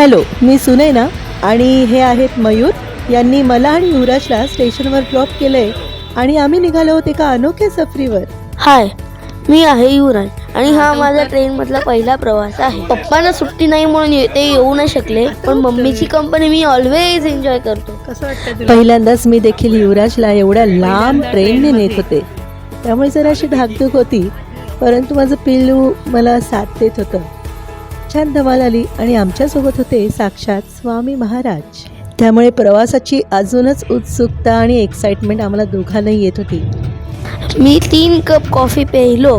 Hello मी सुनैना आणि हे आहेत मयूर. यांनी मला आणि युवराजला स्टेशनवर ड्रॉप केलंय आणि आम्ही निघालो आहोत एका अनोख्या सफरीवर. हाय मी आहे युवराज आणि हा माझा ट्रेन मधला पहिला प्रवास आहे. पप्पांना सुट्टी नाही म्हणून ये- ते येऊ नाही शकले पण मम्मीची कंपनी मी ऑलवेज एन्जॉय करतो. पहिल्यांदाच मी देखील युवराजला एवढ्या लांब ट्रेनने नेत होते. त्यामुळे जराशी धाकधूक होती परंतु माझं पिल्लू मला साथ देत होतं. छान धमाल आली आणि आमच्यासोबत होते साक्षात स्वामी महाराज. त्यामुळे प्रवासाची अजूनच उत्सुकता आणि एक्साइटमेंट आम्हाला दोघांनाही येत होती. मी तीन कप कॉफी प्यायलो.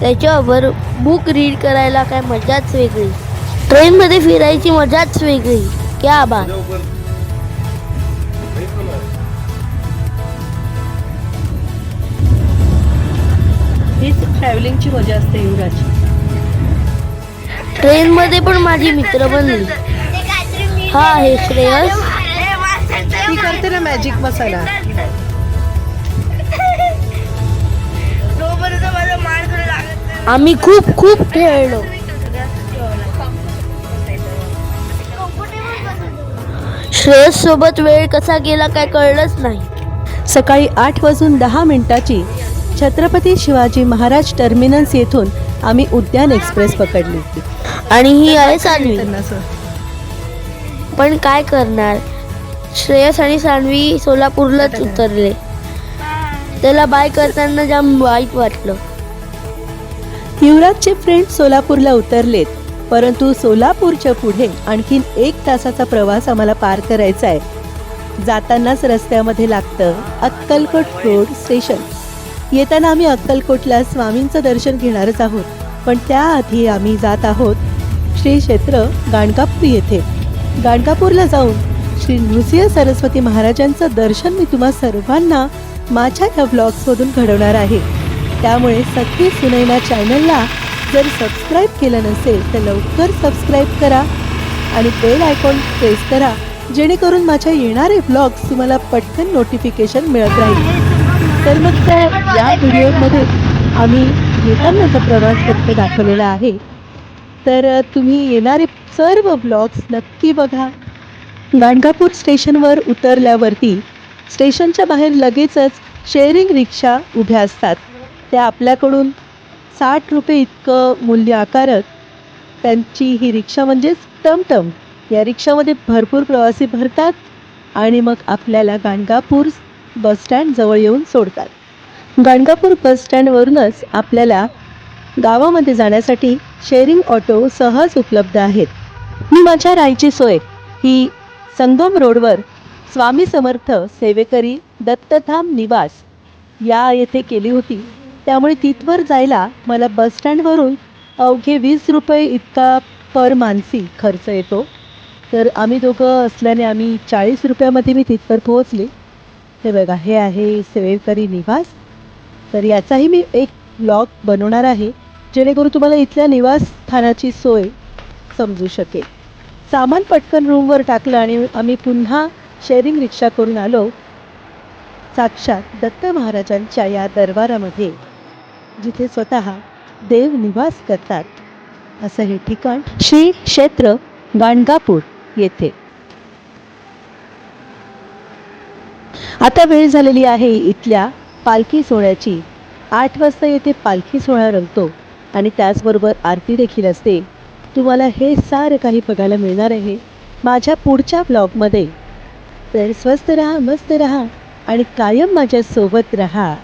त्याच्यावर बुक रीड करायला काय मजाच वेगळी. ट्रेनमध्ये फिरायची मजाच वेगळी. क्या बात. हीच ट्रॅव्हलिंगची मजा असते युवराज ट्रेनमध्ये पण माझी मित्र बनली. हा आहे श्रेयस. ती करते ना मॅजिक मसाला आम्ही खूप खूप खेळलो. श्रेयस सोबत वेळ कसा गेला काय कळलंच नाही. सकाळी आठ वाजून दहा मिनिटाची छत्रपती शिवाजी महाराज टर्मिनस येथून आम्ही उद्यान एक्सप्रेस पकडली. होती आणि ही आहे सान्वी. पण काय करणार? श्रेयस आणि सान्वी सोलापूरलाच उतरले. त्याला बाय करताना जाम वाईट वाटलं. युवराजचे फ्रेंड सोलापूरला उतरलेत परंतु सोलापूरच्या पुढे आणखीन एक तासाचा प्रवास आम्हाला पार करायचा आहे. जातानाच रस्त्यामध्ये लागतं अक्कलकोट रोड स्टेशन. येताना आम्ही अक्कलकोटला स्वामींचं दर्शन घेणारच आहोत पण त्याआधी आम्ही जात आहोत श्री क्षेत्र गाणकापूर येथे. गाणकापूरला जाऊन श्री नृसिंह सरस्वती महाराजांचं दर्शन मी तुम्हा सर्वांना माझ्या या ब्लॉग्समधून घडवणार आहे. त्यामुळे सखी सुनैना चॅनलला जर सबस्क्राईब केलं नसेल तर लवकर सबस्क्राईब करा आणि बेल आयकॉन प्रेस करा जेणेकरून माझ्या येणारे ब्लॉग्स तुम्हाला पटकन नोटिफिकेशन मिळत राहील. तर मग त्या या व्हिडिओमध्ये आम्ही येतानाचा प्रवास फक्त दाखवलेला आहे. तर तुम्ही येणारे सर्व ब्लॉग्स नक्की बघा. गाणगापूर स्टेशनवर उतरल्यावरती स्टेशनच्या बाहेर लगेचच शेअरिंग रिक्षा उभ्या असतात. त्या आपल्याकडून साठ रुपये इतकं मूल्य आकारत त्यांची ही रिक्षा म्हणजेच टमटम या रिक्षामध्ये भरपूर प्रवासी भरतात आणि मग आपल्याला गाणगापूर बसस्टँड जवळ येऊन सोडतात. गाणगापूर बसस्टँडवरूनच आपल्याला गावामध्ये जाण्यासाठी शेअरिंग ऑटो सहज उपलब्ध आहेत. मी माझ्या राहायची सोय ही संगम रोडवर स्वामी समर्थ सेवेकरी दत्तधाम निवास या येथे केली होती. त्यामुळे तिथवर जायला मला बसस्टँडवरून अवघे वीस रुपये इतका पर मानसी खर्च येतो. तर आम्ही दोघं असल्याने आम्ही चाळीस रुपयामध्ये मी तिथवर पोहोचले. हे बघा हे आहे सेवेकरी निवास. तर याचाही मी एक ब्लॉग बनवणार आहे जेणेकरून तुम्हाला इथल्या निवासस्थानाची सोय समजू शकेल. सामान पटकन रूमवर टाकलं आणि आम्ही पुन्हा शेअरिंग रिक्षा करून आलो. साक्षात दत्त महाराजांच्या या दरबारामध्ये जिथे स्वतः देव निवास करतात असं हे ठिकाण श्री क्षेत्र गाणगापूर येथे. आता वेळ झालेली आहे इथल्या पालखी सोहळ्याची. आठ वाजता येथे पालखी सोहळा रंगतो आणि त्याचबरोबर आरती देखील असते. तुम्हाला हे सारं काही बघायला मिळणार आहे माझ्या पुढच्या ब्लॉगमध्ये. तर स्वस्त रहा मस्त रहा आणि कायम माझ्यासोबत रहा. राहा